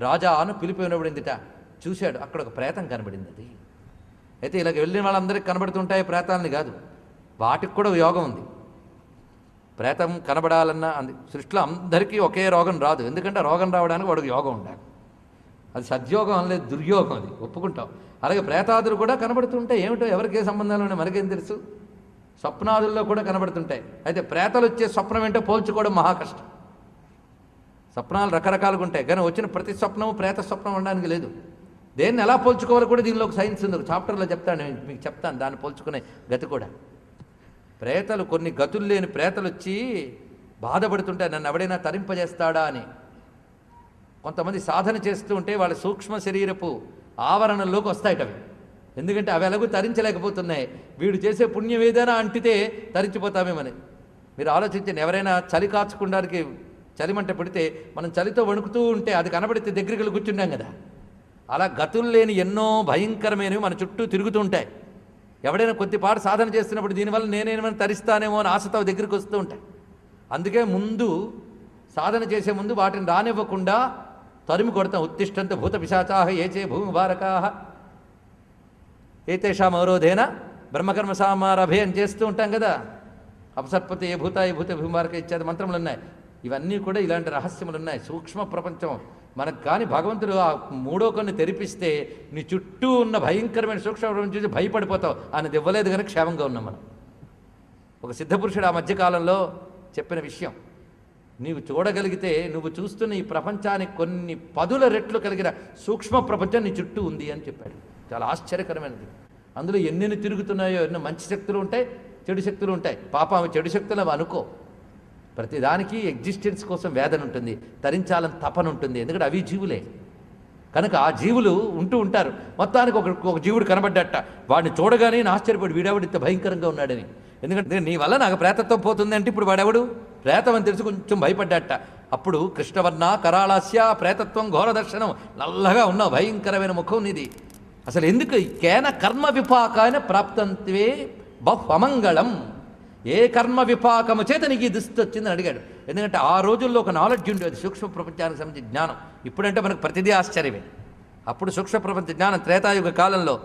రాజా పిలిపి పిలిపినబడిందిట చూశాడు అక్కడ ఒక ప్రేతం కనబడింది అది అయితే ఇలాగ వెళ్ళిన వాళ్ళందరికీ కనబడుతుంటాయి ప్రేతాలని కాదు. వాటికి కూడా యోగం ఉంది. ప్రేతం కనబడాలన్న అంది. సృష్టిలో అందరికీ ఒకే రోగం రాదు. ఎందుకంటే రోగం రావడానికి వాడికి యోగం ఉండాలి. అది సద్యోగం అనలేదు దుర్యోగం అది. ఒప్పుకుంటాం అలాగే ప్రేతాదులు కూడా కనబడుతుంటాయి. ఏమిటో ఎవరికి ఏ సంబంధాలు ఉన్నాయి మనకేం తెలుసు? స్వప్నాదుల్లో కూడా కనబడుతుంటాయి. అయితే ప్రేతలు వచ్చే స్వప్నం ఏంటో పోల్చుకోవడం మహా కష్టం. స్వప్నాలు రకరకాలుగా ఉంటాయి. కానీ వచ్చిన ప్రతి స్వప్నము ప్రేత స్వప్నం అనడానికి లేదు. దేన్ని ఎలా పోల్చుకోవాలో కూడా దీనిలో ఒక సైన్స్ ఉంది. ఒక చాప్టర్లో చెప్తాను నేను మీకు చెప్తాను. దాన్ని పోల్చుకునే గతి కూడా. ప్రేతలు కొన్ని గతులు లేని ప్రేతలు వచ్చి బాధపడుతుంటాయి. నన్ను ఎవడైనా తరింపజేస్తాడా అని. కొంతమంది సాధన చేస్తూ ఉంటే వాళ్ళ సూక్ష్మ శరీరపు ఆవరణలోకి వస్తాయట అవి. ఎందుకంటే అవి ఎలాగూ తరించలేకపోతున్నాయి. వీడు చేసే పుణ్యం ఏదైనా అంటితే తరించిపోతామేమని. మీరు ఆలోచించండి ఎవరైనా చలి కాచుకోవడానికి చలిమంట పడితే మనం చలితో వణుకుతూ ఉంటే అది కనబడితే దగ్గరికి వెళ్ళి కూర్చుంటాం కదా. అలా గతులు లేని ఎన్నో భయంకరమైనవి మన చుట్టూ తిరుగుతూ ఉంటాయి. ఎవడైనా కొద్దిపాటు సాధన చేస్తున్నప్పుడు దీనివల్ల నేనేమైనా తరిస్తానేమో అని ఆశతో దగ్గరికి వస్తూ ఉంటాయి. అందుకే ముందు సాధన చేసే ముందు వాటిని రానివ్వకుండా తరిమి కొడతాం. ఉత్తిష్టంత భూత పిశాచాహ ఏచే భూమి భారకాహ ఏతేషాం అవరోధేన బ్రహ్మకర్మ సామారభయం చేస్తూ ఉంటాం కదా. అపసర్పతి ఏ భూత ఏ భూత భూమారక ఇత్యాది మంత్రములు ఉన్నాయి. ఇవన్నీ కూడా ఇలాంటి రహస్యములు ఉన్నాయి సూక్ష్మ ప్రపంచం. మనకు కానీ భగవంతుడు ఆ మూడో కొన్ని తెరిపిస్తే నీ చుట్టూ ఉన్న భయంకరమైన సూక్ష్మ ప్రపంచం చూసి భయపడిపోతావు. అనేది ఇవ్వలేదు కనుక క్షేమంగా ఉన్నాం మనం. ఒక సిద్ధపురుషుడు ఆ మధ్యకాలంలో చెప్పిన విషయం. నీవు చూడగలిగితే నువ్వు చూస్తున్న ఈ ప్రపంచానికి కొన్ని పదుల రెట్లు కలిగిన సూక్ష్మ ప్రపంచం నీ చుట్టూ ఉంది అని చెప్పాడు. చాలా ఆశ్చర్యకరమైనది. అందులో ఎన్నెన్ని తిరుగుతున్నాయో ఎన్నో మంచి శక్తులు ఉంటాయి చెడు శక్తులు ఉంటాయి. పాపం చెడు శక్తులు అనుకో. ప్రతిదానికి ఎగ్జిస్టెన్స్ కోసం వేదన ఉంటుంది తరించాలని తపన ఉంటుంది. ఎందుకంటే అవి జీవులే. కనుక ఆ జీవులు ఉంటూ ఉంటారు. మొత్తానికి ఒక ఒక జీవుడు కనబడ్డట. వాడిని చూడగానే ఆశ్చర్యపడి వీడెవడు? ఇంత భయంకరంగా ఉన్నాడని. ఎందుకంటే నీ వల్ల నాకు ప్రేతత్వం పోతుంది అంటే ఇప్పుడు వాడెవడు? ప్రేతం అని తెలిసి కొంచెం భయపడ్డట. అప్పుడు కృష్ణవర్ణ కరాళాస్య ప్రేతత్వం ఘోర దర్శనం నల్లగా ఉన్న భయంకరమైన ముఖం నీది. అసలు ఎందుకు కేన కర్మ విపాకాన ప్రాప్తంత్వే బహ్వమంగళం ఏ కర్మ విపాకము చేత నీకు ఈ దుస్థితి వచ్చిందని అడిగాడు. ఎందుకంటే ఆ రోజుల్లో ఒక నాలెడ్జ్ ఉండేది సూక్ష్మ ప్రపంచానికి సంబంధించి జ్ఞానం. ఇప్పుడంటే మనకు ప్రతిదీ ఆశ్చర్యమే. అప్పుడు సూక్ష్మ ప్రపంచ జ్ఞానం త్రేతాయుగ కాలంలో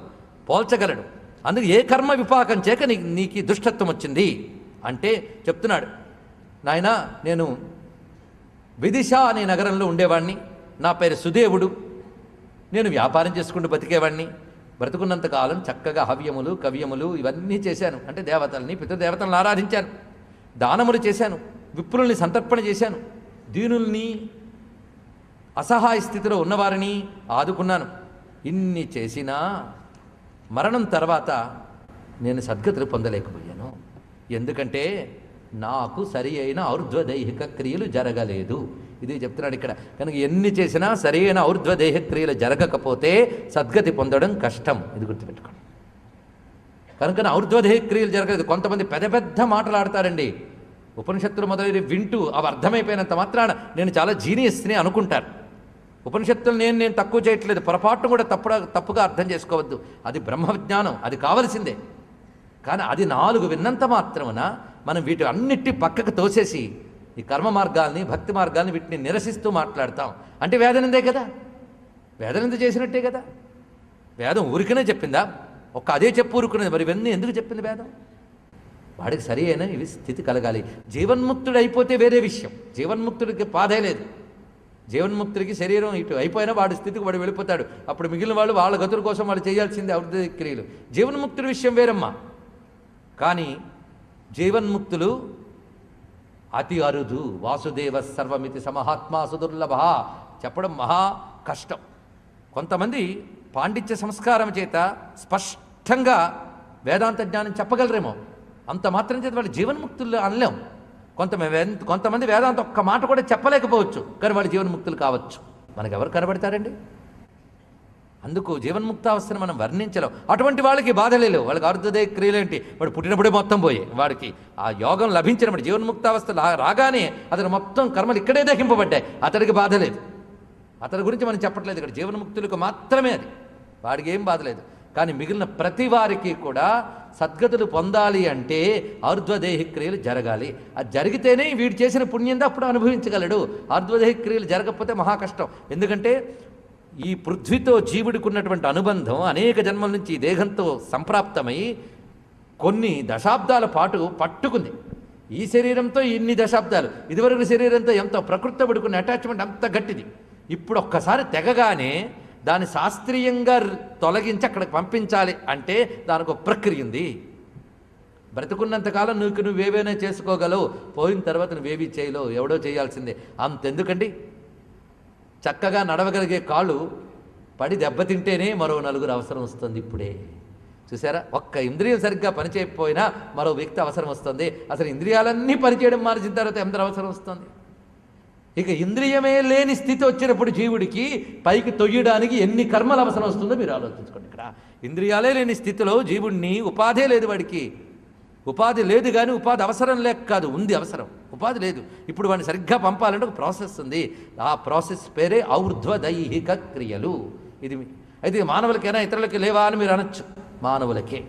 పోల్చగలడు. అందుకు ఏ కర్మ విపాకం చేక నీ నీకు దుష్టత్వం వచ్చింది? అంటే చెప్తున్నాడు నాయన నేను విదిశ అనే నగరంలో ఉండేవాడిని నా పేరు సుదేవుడు. నేను వ్యాపారం చేసుకుంటూ బతికేవాడిని బ్రతుకున్నంత కాలం చక్కగా హవ్యములు కవ్యములు ఇవన్నీ చేశాను. అంటే దేవతల్ని పితృదేవతలను ఆరాధించాను. దానములు చేశాను. విప్రుల్ని సంతర్పణ చేశాను. దీనుల్ని అసహాయ స్థితిలో ఉన్నవారిని ఆదుకున్నాను. ఇన్ని చేసినా మరణం తర్వాత నేను సద్గతులు పొందలేకపోయాను. ఎందుకంటే నాకు సరి అయిన ఔర్ధ్వదైహిక క్రియలు జరగలేదు. ఇది చెప్తున్నాడు ఇక్కడ. కనుక ఎన్ని చేసినా సరైన ఔర్ధ్వదేహక్రియలు జరగకపోతే సద్గతి పొందడం కష్టం. ఇది గుర్తుపెట్టుకోండి. కనుక ఔర్ధ్వదేహక్రియలు జరగలేదు. కొంతమంది పెద్ద పెద్ద మాటలు ఆడతారండి ఉపనిషత్తులు మొదలైన వింటూ అవి అర్థమైపోయినంత మాత్రాన నేను చాలా జీనియస్ని అనుకుంటారు ఉపనిషత్తులు నేను నేను తక్కువ చేయట్లేదు. పొరపాటును కూడా తప్పుడ తప్పుగా అర్థం చేసుకోవద్దు. అది బ్రహ్మ విజ్ఞానం అది కావలసిందే. కానీ అది నాలుగు విన్నంత మాత్రమున మనం వీటి అన్నిటి పక్కకు తోసేసి ఈ కర్మ మార్గాల్ని భక్తి మార్గాల్ని వీటిని నిరసిస్తూ మాట్లాడతాం. అంటే వేదనిందే కదా? వేదనింద చేసినట్టే కదా? వేదం ఊరికనే చెప్పిందా? ఒక్క అదే చెప్పు ఊరుకునేది. మరి ఇవన్నీ ఎందుకు చెప్పింది వేదం? వాడికి సరి అయిన ఇవి స్థితి కలగాలి. జీవన్ముక్తుడు అయిపోతే వేరే విషయం. జీవన్ముక్తుడికి బాధే లేదు. జీవన్ముక్తుడికి శరీరం ఇటు అయిపోయినా వాడి స్థితికి వాడు వెళ్ళిపోతాడు. అప్పుడు మిగిలిన వాళ్ళు వాళ్ళ గతుల కోసం వాళ్ళు చేయాల్సింది అభివృద్ధి క్రియలు. జీవన్ముక్తుడి విషయం వేరమ్మా. కానీ జీవన్ముక్తులు అతి అరుదు వాసుదేవ సర్వమితి సమహాత్మా సుదుర్లభ. చెప్పడం మహా కష్టం. కొంతమంది పాండిత్య సంస్కారం చేత స్పష్టంగా వేదాంత జ్ఞానం చెప్పగలరేమో. అంత మాత్రం చేత వాళ్ళు జీవన్ముక్తులు అనలేం. కొంత కొంతమంది వేదాంత ఒక్క మాట కూడా చెప్పలేకపోవచ్చు. కానీ వాళ్ళు జీవన్ముక్తులు కావచ్చు. మనకెవరు కనబడతారండి? అందుకు జీవన్ముక్తావస్థను మనం వర్ణించలేం. అటువంటి వాళ్ళకి బాధలే లేవు. వాళ్ళకి అర్ధోదయ క్రియలేంటి వాడు పుట్టినప్పుడే మొత్తం పోయే వాడికి. ఆ యోగం లభించినప్పుడు జీవన్ముక్తావస్థ రాగానే అతను మొత్తం కర్మలు ఇక్కడే దహింపబడ్డాయి. అతడికి బాధ లేదు. అతని గురించి మనం చెప్పట్లేదు ఇక్కడ. జీవన్ముక్తులకు మాత్రమే అది. వాడికి ఏం బాధ లేదు. కానీ మిగిలిన ప్రతి వారికి కూడా సద్గతులు పొందాలి అంటే ఆర్ధ్వదేహి క్రియలు జరగాలి. అది జరిగితేనే వీడు చేసిన పుణ్యంతో అప్పుడు అనుభవించగలడు. ఆర్ధ్వదేహి క్రియలు జరగకపోతే మహా కష్టం. ఎందుకంటే ఈ పృథ్వీతో జీవుడికి ఉన్నటువంటి అనుబంధం అనేక జన్మల నుంచి ఈ దేహంతో సంప్రాప్తమై కొన్ని దశాబ్దాల పాటు పట్టుకుంది. ఈ శరీరంతో ఇన్ని దశాబ్దాలు ఇదివరకు శరీరంతో ఎంతో ప్రకృతి పడుకున్న అటాచ్మెంట్ అంత గట్టిది. ఇప్పుడు ఒక్కసారి తెగగానే దాన్ని శాస్త్రీయంగా తొలగించి అక్కడికి పంపించాలి అంటే దానికి ఒక ప్రక్రియ ఉంది. బ్రతుకున్నంతకాలం నువ్వు నువ్వేవైనా చేసుకోగలవు పోయిన తర్వాత నువ్వేవి చేయలేవు ఎవడో చేయాల్సిందే. అంతెందుకండి? చక్కగా నడవగలిగే కాళ్ళు పడి దెబ్బతింటేనే మరో నలుగురు అవసరం వస్తుంది ఇప్పుడే. చూసారా ఒక్క ఇంద్రియం సరిగ్గా పనిచేయకపోయినా మరో వ్యక్తి అవసరం వస్తుంది. అసలు ఇంద్రియాలన్నీ పనిచేయడం మార్చిన తర్వాత ఎంత అవసరం వస్తుంది? ఇక ఇంద్రియమే లేని స్థితి వచ్చినప్పుడు జీవుడికి పైకి తొయ్యడానికి ఎన్ని కర్మలు అవసరం వస్తుందో మీరు ఆలోచించుకోండి ఇక్కడ. ఇంద్రియాలే లేని స్థితిలో జీవుడిని ఉపాధే లేదు వాడికి. ఉపాధి లేదు కానీ ఉపాధి అవసరం లేక కాదు ఉంది అవసరం. ఉపాధి లేదు. ఇప్పుడు వాడిని సరిగ్గా పంపాలంటే ఒక ప్రాసెస్ ఉంది. ఆ ప్రాసెస్ పేరే ఔర్ధ్వ దైహిక క్రియలు. ఇది అయితే మానవులకైనా ఇతరులకి లేవా అని మీరు అనొచ్చు. మానవులకే.